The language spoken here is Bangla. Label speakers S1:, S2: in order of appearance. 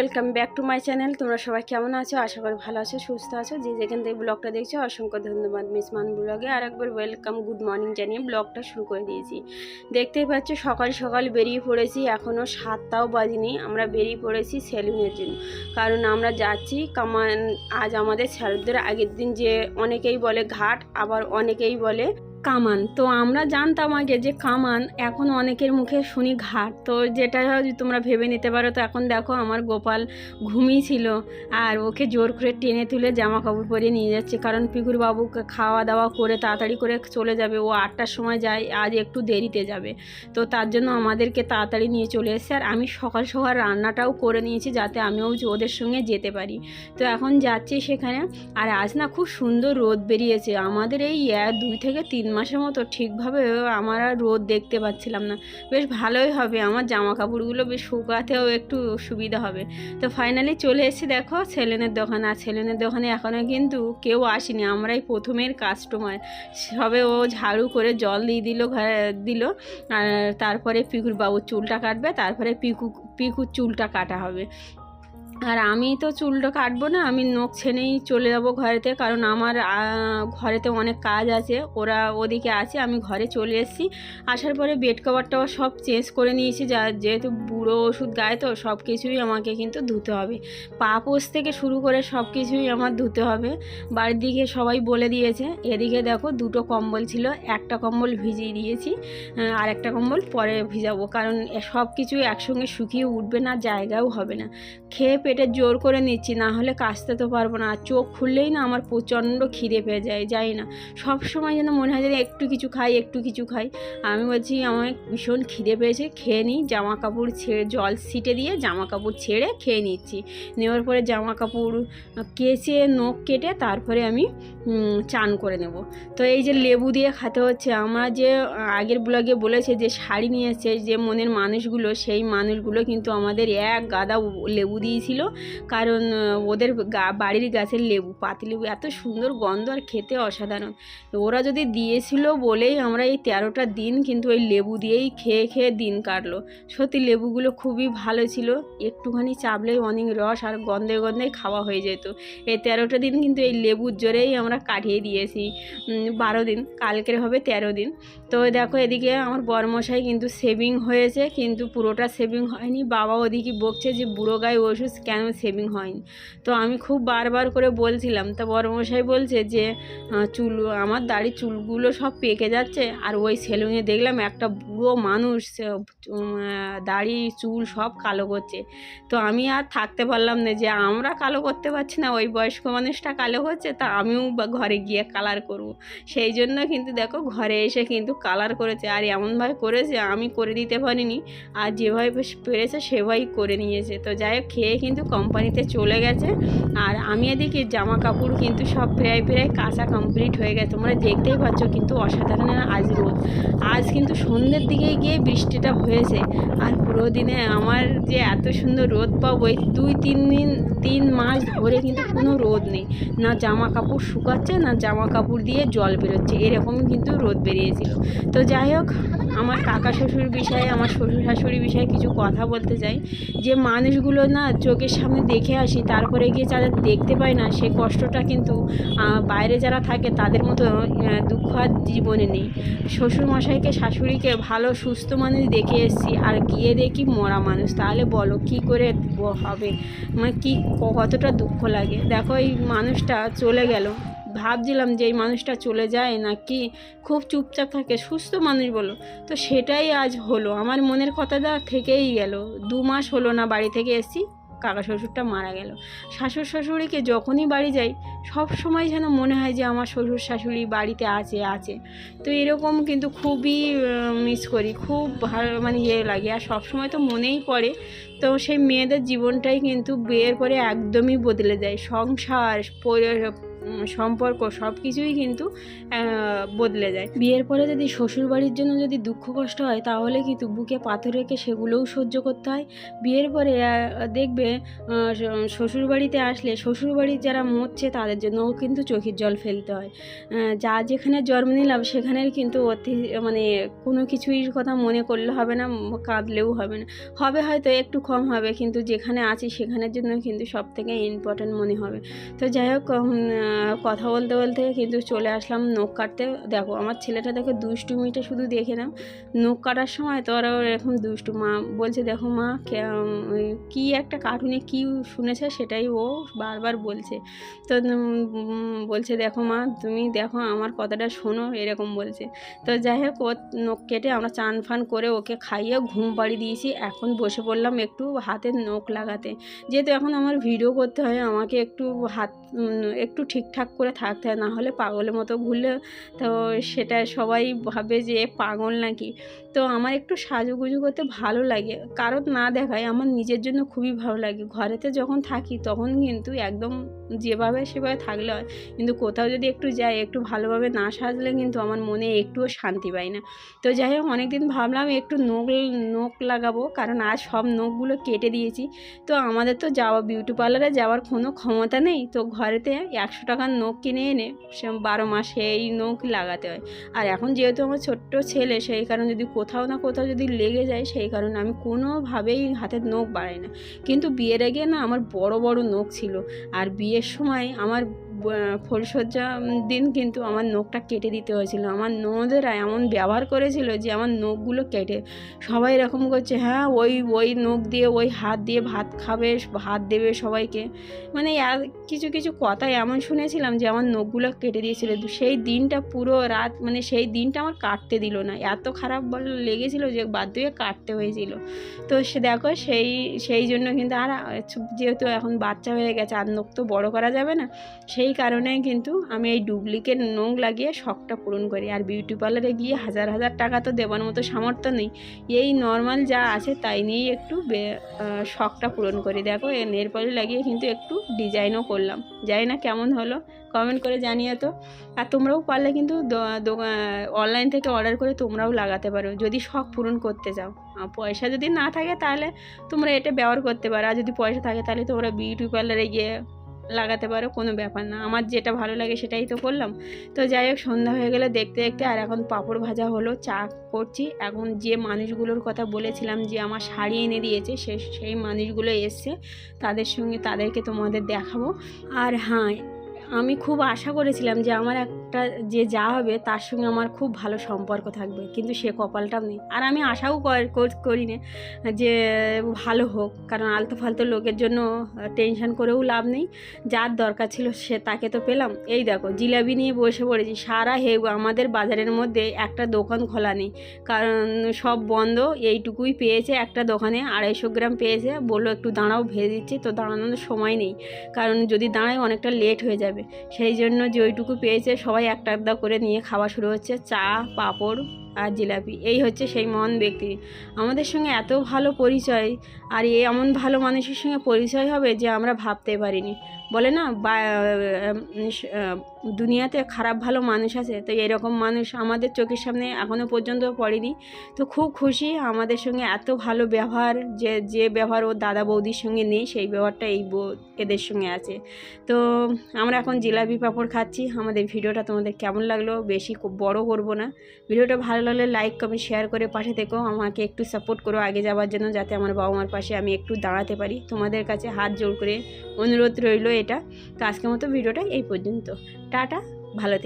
S1: Welcome back to my channel তোমরা সবাই কেমন আছো? আশা করি ভালো আছো, সুস্থ আছো। যে যেখান থেকে ব্লগটা দেখছ, অসংখ্য ধন্যবাদ মিস মান ব্লগে আর একবার ওয়েলকাম গুড মর্নিং জানিয়ে ব্লগটা শুরু করে দিয়েছি। দেখতেই পাচ্ছ, সকাল সকাল বেরিয়ে পড়েছি। এখনও সাতটাও বাজিনি। আমরা বেরিয়ে পড়েছি সেলুনের জন্য। কারণ আমরা যাচ্ছি কামান আজ আমাদের স্যারদের আগের দিন যে অনেকেই বলে ঘাট, আবার অনেকেই বলে কামান। তো আমরা জানতাম আগে যে কামান এখন অনেকের মুখে শুনি ঘাট। তো যেটা হয় তোমরা ভেবে নিতে পারো, তো এখন দেখো আমার গোপাল ঘুমিয়েছিল আর ওকে জোর করে টেনে তুলে জামা কাপড় পরিয়ে নিয়ে যাচ্ছে। কারণ পিকুর খাওয়া দাওয়া করে তাড়াতাড়ি করে চলে যাবে। ও আটটার সময় যায়, আজ একটু দেরিতে যাবে। তো তার জন্য আমাদেরকে তাড়াতাড়ি নিয়ে চলে এসেছে। আর আমি সকাল সকাল রান্নাটাও করে নিয়েছি যাতে আমিও ওদের সঙ্গে যেতে পারি। তো এখন যাচ্ছি সেখানে। আর আজ না খুব সুন্দর রোদ বেরিয়েছে। আমাদের এই দুই থেকে তিন মাসের মতো ঠিকভাবে আমার আর রোদ দেখতে পাচ্ছিলাম না। বেশ ভালোই হবে, আমার জামা কাপড়গুলো বেশ শুকাতেও একটু সুবিধা হবে। তো ফাইনালি চলে এসে দেখো সেলেনের দোকান, আর সেলেনের দোকানে এখনও কিন্তু কেউ আসেনি, আমরাই প্রথমের কাস্টমার সবে ও ঝাড়ু করে জল দিয়ে দিল দিল, আর তারপরে পিকুর বাবুর চুলটা কাটবে, তারপরে পিকু, পিকুর চুলটা কাটা হবে। আর আমি তো চুলটা কাটবো না, আমি নখ ছেনেই চলে যাব ঘরেতে, কারণ আমার ঘরেতে অনেক কাজ আছে, ওরা ওদিকে আছে, আমি ঘরে চলে এসেছি। আসার পরে বেড কভার টাভার সব চেঞ্জ করে নিয়েছি, যা, যেহেতু বুড়ো ওষুধ গায়ে, তো সব কিছুই আমাকে কিন্তু ধুতে হবে। পা পোষ থেকে শুরু করে সব কিছুই আমার ধুতে হবে। বাড়ির দিকে সবাই বলে দিয়েছে, এদিকে দেখো দুটো কম্বল ছিল, একটা কম্বল ভিজিয়ে দিয়েছি আর একটা কম্বল পরে ভিজাবো, কারণ সব কিছু একসঙ্গে শুকিয়ে উঠবে না, জায়গাও হবে না। খেয়ে পেটে জোর করে নিচ্ছি, না হলে কাচতে তো পারব না। চোখ খুললেই না আমার প্রচণ্ড খিদে পেয়ে যায় যাই না। সব সময় যেন মনে হয় যেন একটু কিছু খাই, একটু কিছু খাই। আমি বলছি, আমার ভীষণ খিদে পেয়েছে, খেয়ে নিই। জামা কাপড় ছেড়ে, জল ছিটে দিয়ে জামা কাপড় ছেড়ে খেয়ে নিচ্ছি। নেওয়ার পরে জামা কাপড় কেচে, নখ কেটে তারপরে আমি চান করে নেব। তো এই যে লেবু দিয়ে খাতে হচ্ছে, আমরা যে আগের ব্লগে বলেছে যে শাড়ি নিয়ে এসছে, যে মনের মানুষগুলো, সেই মানুষগুলো কিন্তু আমাদের এক গাদা লেবু দিয়েছিল। কারণ ওদের বাড়ির গাছের লেবু পাতিলেবু এত সুন্দর গন্ধ আর খেতে অসাধারণ। ওরা যদি দিয়েছিল বলেই আমরা এই তেরোটা দিন কিন্তু ওই লেবু দিয়েই খেয়ে খেয়ে দিন কাটলো। সত্যি লেবুগুলো খুবই ভালো ছিল। একটুখানি চাপলেই অনেক রস আর গন্ধে গন্ধে খাওয়া হয়ে যেত। এই তেরোটা দিন কিন্তু এই লেবুর জোরেই আমরা কাটিয়ে দিয়েছি। বারো দিন, কালকের হবে তেরো দিন। তো দেখো এদিকে আমার বরমশাই কিন্তু সেভিং হয়েছে, কিন্তু পুরোটা সেভিং হয়নি। বাবা ওদিকে বকছে যে, বুড়ো গায়ে ওষুধ কেন সেভিং হয়নি? তো আমি খুব বারবার করে বলছিলাম। তা বরমশাই বলছে যে চুল, আমার দাড়ি চুলগুলো সব পেকে যাচ্ছে। আর ওই সেলুনে দেখলাম একটা বুড়ো মানুষ দাড়ি, চুল সব কালো করছে। তো আমি আর থাকতে পারলাম না যে, আমরা কালো করতে পারছি না, ওই বয়স্ক মানুষটা কালো হচ্ছে তা আমিও ঘরে গিয়ে কালার করব। সেই জন্য কিন্তু দেখো, ঘরে এসে কিন্তু কালার করেছে। আর এমনভাবে করেছে, আমি করে দিতে পারিনি। আর যেভাবে পেরেছে, সেভাবেই করে নিয়েছে। তো যাই হোক, খেয়ে কিন্তু কোম্পানিতে চলে গেছে। আর আমি এদিকে জামা কাপড় কিন্তু সব প্রায় প্রায় কাঁচা কমপ্লিট হয়ে গেছে। তোমরা দেখতেই পাচ্ছ কিন্তু অসাধারণ আজ রোদ। আজ কিন্তু সন্ধ্যের দিকে গিয়ে বৃষ্টিটা হয়েছে। আর পুরো দিনে আমার যে এত সুন্দর রোদ পাবো, এই দুই, তিন দিন, তিন মাস ধরে কিন্তু কোনো রোদ নেই। না জামা কাপড় শুকাচ্ছে, না জামা কাপড় দিয়ে জল বেরোচ্ছে। এরকমই কিন্তু রোদ বেরিয়েছিল। তো যাই হোক আমার কাকা শ্বশুর বিষয়ে, আমার শ্বশুর শাশুড়ির বিষয়ে কিছু কথা বলতে চাই। যে মানুষগুলো না চোখের সামনে দেখে আসি, তারপরে গিয়ে যারা দেখতে পায় না, সে কষ্টটা কিন্তু বাইরে যারা থাকে তাদের মতো দুঃখ আর জীবনে নেই। শ্বশুরমশাইকে, শাশুড়িকে ভালো, সুস্থ মানুষ দেখে এসেছি, আর গিয়ে দেখি মরা মানুষ। তাহলে বলো, কি করে হবে? মানে কী, কতটা দুঃখ লাগে? দেখো এই মানুষটা চলে গেল। ভাবছিলাম যে এই মানুষটা চলে যায় নাকি খুব চুপচাপ থাকে, সুস্থ মানুষ বলো। তো সেটাই আজ হলো। আমার মনের কথাটা থেকেই গেল। দু মাস হলো না বাড়ি থেকে এসেছি, কাকা শ্বশুরটা মারা গেল। শাশুড় শাশুড়িকে যখনই বাড়ি যাই, সব সময় যেন মনে হয় যে আমার শ্বশুর শাশুড়ি বাড়িতে আছে আছে। তো এরকম কিন্তু খুবই মিস করি। খুব ভালো মানে ইয়ে লাগে। আর সবসময় তো মনেই পড়ে। তো সেই মেয়েদের জীবনটাই কিন্তু বিয়ের পরে একদমই বদলে যায় সংসার সম্পর্ক সব কিছুই কিন্তু বদলে যায়। বিয়ের পরে যদি শ্বশুর বাড়ির জন্য যদি দুঃখ কষ্ট হয়, তাহলে কিন্তু বুকে পাথর রেখে সেগুলোও সহ্য করতে হয়। বিয়ের পরে দেখবে শ্বশুর বাড়িতে আসলে শ্বশুর বাড়ির যারা মরছে, তাদের জন্যও কিন্তু চোখের জল ফেলতে হয়। যা যেখানে জন্ম নিলাম, সেখানের কিন্তু অতি মানে কোনো কিছুই কথা মনে করলে হবে না কাঁদলেও হবে না। হবে হয়তো একটু কম হবে, কিন্তু যেখানে আছি, সেখানের জন্য কিন্তু সব থেকে ইম্পর্ট্যান্ট মনে হবে। তো যাই হোক কথা বলতে বলতে কিন্তু চলে আসলাম নখ কাটতে। দেখো, আমার ছেলেটা দেখো দুষ্টুমিটা শুধু দেখে নাও। নখ কাটার সময় তো ওরা এরকম দুষ্টু মা বলছে, দেখো মা, কে- একটা কার্টুনে কী শুনেছে সেটাই ও বারবার বলছে। তো বলছে, দেখো মা, তুমি দেখো, আমার কথাটা শোনো, এরকম বলছে। তো যাই হোক, ও নখ কেটে আমরা চান ফান করে ওকে খাইয়ে ঘুম পাড়ি দিয়েছি। এখন বসে পড়লাম একটু হাতের নখ লাগাতে। যেহেতু এখন আমার ভিডিও করতে হয়, আমাকে একটু হাত একটু একটু ঠিকঠাক করে থাকতে হয়। না হলে পাগলের মতো ঘুরলে তো সেটা সবাই ভাবে যে পাগল নাকি। তো আমার একটু সাজুগুজু করতে ভালো লাগে। কারণ না দেখায় আমার নিজের জন্য খুবই ভালো লাগে। ঘরেতে যখন থাকি তখন কিন্তু একদম যেভাবে সেভাবে থাকলে হয়। কিন্তু কোথাও যদি একটু যাই, একটু ভালোভাবে না সাজলে কিন্তু আমার মনে একটুও শান্তি পাই না। তো যাই হোক, অনেকদিন ভাবলাম একটু নখ নখ লাগাবো। কারণ আজ সব নখগুলো কেটে দিয়েছি। তো আমাদের তো যাওয়া বিউটি পার্লারে যাওয়ার কোনো ক্ষমতা নেই। তো ঘরেতে একশো টাকার নখ কিনে এনে সে বারো মাসে এই নখ লাগাতে হয়। আর এখন যেহেতু আমার ছোট্ট ছেলে, সেই কারণে যদি কোথাও না কোথাও যদি লেগে যায় সেই কারণে আমি কোনোভাবেই হাতের নখ বাড়াই না। কিন্তু বিয়ের আগে না আমার বড় বড় নখ ছিল। আর বিয়ের সময় আমার ফুলসজ্জা দিন কিন্তু আমার নখটা কেটে দিতে হয়েছিল। আমার ননদেরা এমন ব্যবহার করেছিল যে আমার নখগুলো কেটে সবাই এরকম করছে হ্যাঁ ওই ওই নখ দিয়ে, ওই হাত দিয়ে ভাত খাবে, ভাত দেবে সবাইকে। মানে কিছু কিছু কথা এমন শুনেছিলাম যে আমার নখগুলো কেটে দিয়েছিল। সেই দিনটা পুরো রাত মানে সেই দিনটা আমার কাটতে দিল না। এত খারাপ বল, লেগেছিল যে বাধ্য হয়ে কাটতে হয়েছিল। তো সে দেখো, সেই সেই জন্য কিন্তু আর যেহেতু এখন বাচ্চা হয়ে গেছে, আর নখ তো বড় করা যাবে না, সেই কারণে কিন্তু আমি এই ডুপ্লিকেট নোং লাগিয়ে শখটা পূরণ করি। আর বিউটি পার্লারে গিয়ে হাজার হাজার টাকা তো দেওয়ার মতো সামর্থ্য নেই। এই নর্মাল যা আছে তাই নিয়েই একটু শখটা পূরণ করি। দেখো নেল পলিশ লাগিয়ে কিন্তু একটু ডিজাইনও করলাম। জানি না কেমন হলো কমেন্ট করে জানিয়ে তো। আর তোমরাও পারলে কিন্তু অনলাইন থেকে অর্ডার করে তোমরাও লাগাতে পারো। যদি শখ পূরণ করতে চাও। পয়সা যদি না থাকে তাহলে তোমরা এটা ব্যবহার করতে পারো। আর যদি পয়সা থাকে তাহলে তোমরা বিউটি পার্লারে গিয়ে লাগাতে পারো, কোনো ব্যাপার না। আমার যেটা ভালো লাগে সেটাই তো করলাম। তো যাই হোক, সন্ধ্যা হয়ে গেলে দেখতে দেখতে আর এখন পাঁপড় ভাজা হলো, চা করছি। এখন যে মানুষগুলোর কথা বলেছিলাম যে আমার শাড়ি এনে দিয়েছে, সে, সেই মানুষগুলো এসছে। তাদের সঙ্গে তাদেরকে তোমাদের দেখাবো। আর হ্যাঁ আমি খুব আশা করেছিলাম যে আমার একটা যে যা হবে তার সঙ্গে আমার খুব ভালো সম্পর্ক থাকবে, কিন্তু সে কপালটাও নেই। আর আমি আশাও কর- না যে ভালো হোক, কারণ আলতো ফালতো লোকের জন্য টেনশন করেও লাভ নেই। যার দরকার ছিল সে, তাকে তো পেলাম। এই দেখো, জিলাপি নিয়ে বসে পড়েছি। সারা হেউ আমাদের বাজারের মধ্যে একটা দোকান খোলা নেই। কারণ সব বন্ধ, এইটুকুই পেয়েছে একটা দোকানে, আড়াইশো গ্রাম পেয়েছে। বলল একটু দাঁড়াও, ভেজে দিচ্ছি। তো দাঁড়ানোর সময় নেই। কারণ যদি দাঁড়ায় অনেকটা লেট হয়ে যাবে। সেই জন্য যেইটুকু পেয়েছে সবাই একটা একটা করে নিয়ে খাওয়া শুরু হচ্ছে। চা, পাঁপড় আর জিলাপি, এই হচ্ছে সেই মন ব্যক্তি। আমাদের সঙ্গে এত ভালো পরিচয় আর এ এমন ভালো মানুষের সঙ্গে পরিচয় হবে যে আমরা ভাবতে পারিনি। বলে না, বা দুনিয়াতে খারাপ ভালো মানুষ আছে। তো এরকম মানুষ আমাদের চোখের সামনে এখনও পর্যন্ত পড়েনি। তো খুব খুশি আমাদের সঙ্গে এত ভালো ব্যবহার, যে যে ব্যবহার ওর দাদা বৌদির সঙ্গে নেই, সেই ব্যবহারটা এই এদের সঙ্গে আছে। তো আমরা এখন জিলাপি পাঁপড় খাচ্ছি। আমাদের ভিডিওটা তোমাদের কেমন লাগল বেশি খুব বড় করব না। ভিডিওটা ভালো লাগলে লাইক কমেন্ট শেয়ার করে পাশে থেকো। আমাকে একটু সাপোর্ট করো আগে যাওয়ার জন্য যাতে আমার বাবা মার পাশে আমি একটু দাঁড়াতে পারি। তোমাদের কাছে হাত জোর করে অনুরোধ রইল এটা। তো আজকের মতো ভিডিওটা এই পর্যন্ত। টাটা ভালো